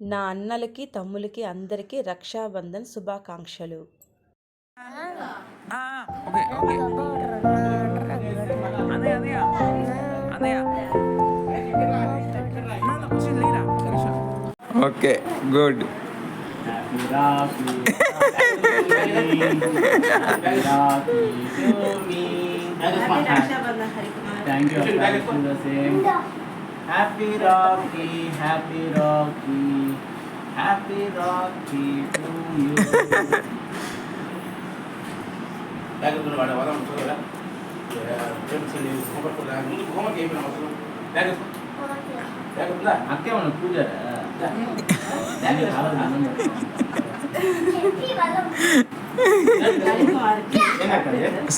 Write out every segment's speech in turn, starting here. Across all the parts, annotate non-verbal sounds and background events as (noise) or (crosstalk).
నా అన్నలకి తమ్ములకి అందరికీ రక్షాబంధన్ శుభాకాంక్షలు. Okay okay. Happy Rakhi happy Rakhi happy Rakhi to you doctor வாட வாட சொல்லுங்க பென்சில் ஹோம்வொர்க் கொடுங்க உங்களுக்கு ஹோம்வொர்க் ஏய் பண்ண மாட்டோம் டாக்டர் டாக்டர் அக்கே அவன பூஜை டாக்டர் அவன் நம்ம செட்டி வரலாம் என்ன கரெக்ட்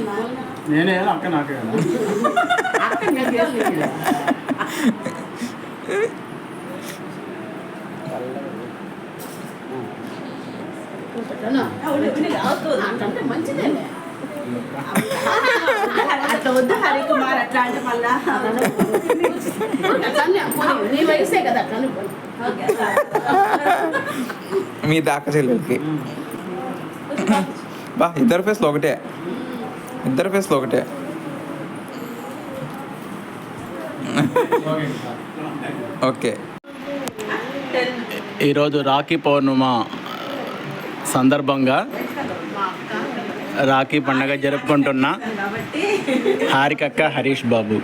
నాలుగు నేనే అక్క నాకే కదా. అంటే అట్లా వద్దు హరికుమార్ అట్లా అంటే మళ్ళా. నీ వయసే కదా అట్లా. మీ దాకా చెల్లెలకి. బా ఇద్దరు ఫేస్లో ఒకటే. ఇద్దరు ఫేస్లో ఒకటే. ఓకే. ఈరోజు రాఖీ పౌర్ణమ సందర్భంగా రాఖీ పండగ జరుపుకుంటున్న హారికక్క హరీష్ బాబు.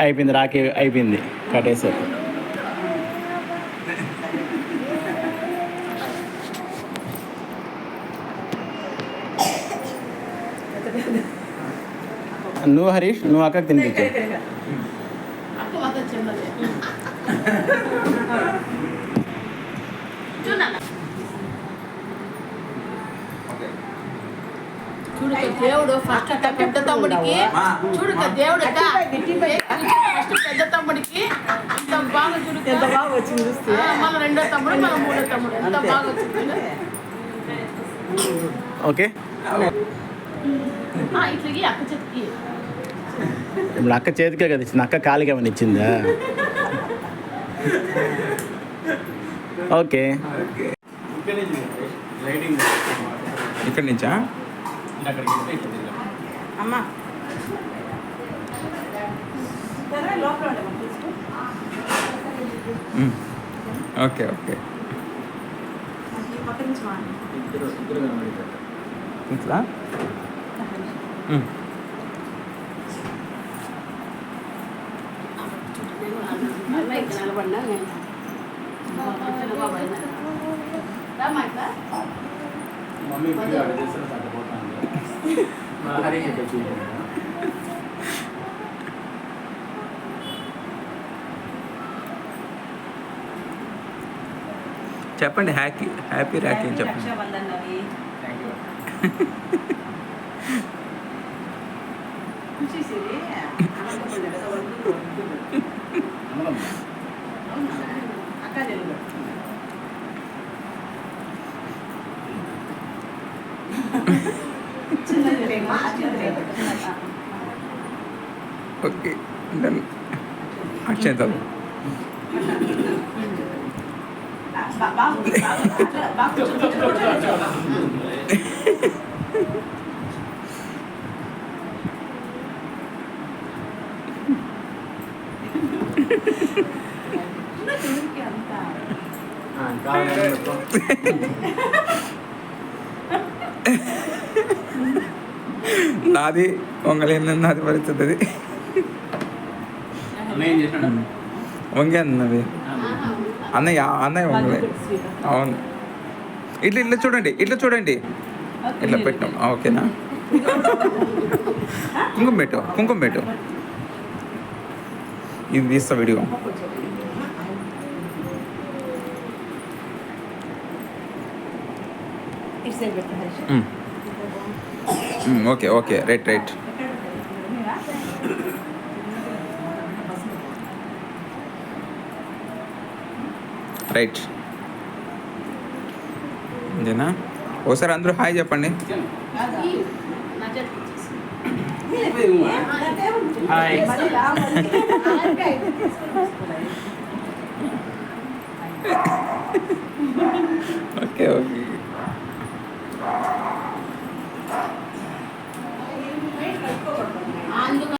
అయిపోయింది రాఖీ అయిపోయింది. కట్టేశారు నువ్వు హరీష్ నువ్వు అక్కకి తినిపించావు అక్క మాత్రం చిన్నదే చూడన్న చూడు ఇక దేవుడు ఫస్ట్ అట్ట పెద్ద తమ్ముడికి చూడు ఇక దేవుడు అట్ట ఫస్ట్ పెద్ద తమ్ముడికి ఇంత బాగా చూడు ఇక. ఎంత బాగా వచ్చింది చూస్తే ఆ, మళ్ళీ రెండో తమ్ముడు మళ్ళీ మూడో తమ్ముడు ఎంత అంతే. బాగా వచ్చింది ఓకే ఆ, ఇట్లకి అక్క చెట్టుకి ఇప్పుడు అక్క చేతికే కదా ఇచ్చింది అక్క కాలికి ఏమైనా ఇచ్చిందా ఓకే. ఇక్కడి నుంచా? అమ్మా. Okay okay. ఇట్లా? మ్. చెప్పండి హ్యాపీ హ్యాపీ ర్యాకీ అని చెప్పండి. రక్షాబంధన్ (laughs) ఓకే డన్ అక్షంతలు బా- బాగుంది, బాగుంది. అట్లా బాగా కూర్చో, కూర్చో, కూర్చో, కూర్చో. చిన్నకి అంతా నాది వంగలేని నాది పరిస్థితి అది వంగే అన్నది అన్నయ్య అన్నయ్య వంగలే అవును ఇట్లా ఇట్లా చూడండి ఇట్లా చూడండి ఇట్లా పెట్టాం ఆ, ఓకేనా కుంకుమ పెట్టు కుంకుమ పెట్టు ఇది తీస్తా వీడియో ఇటు okay okay right right right అంతేనా ఒకసారి అందరూ హాయ్ చెప్పండి. హాయ్. (laughs) Okay okay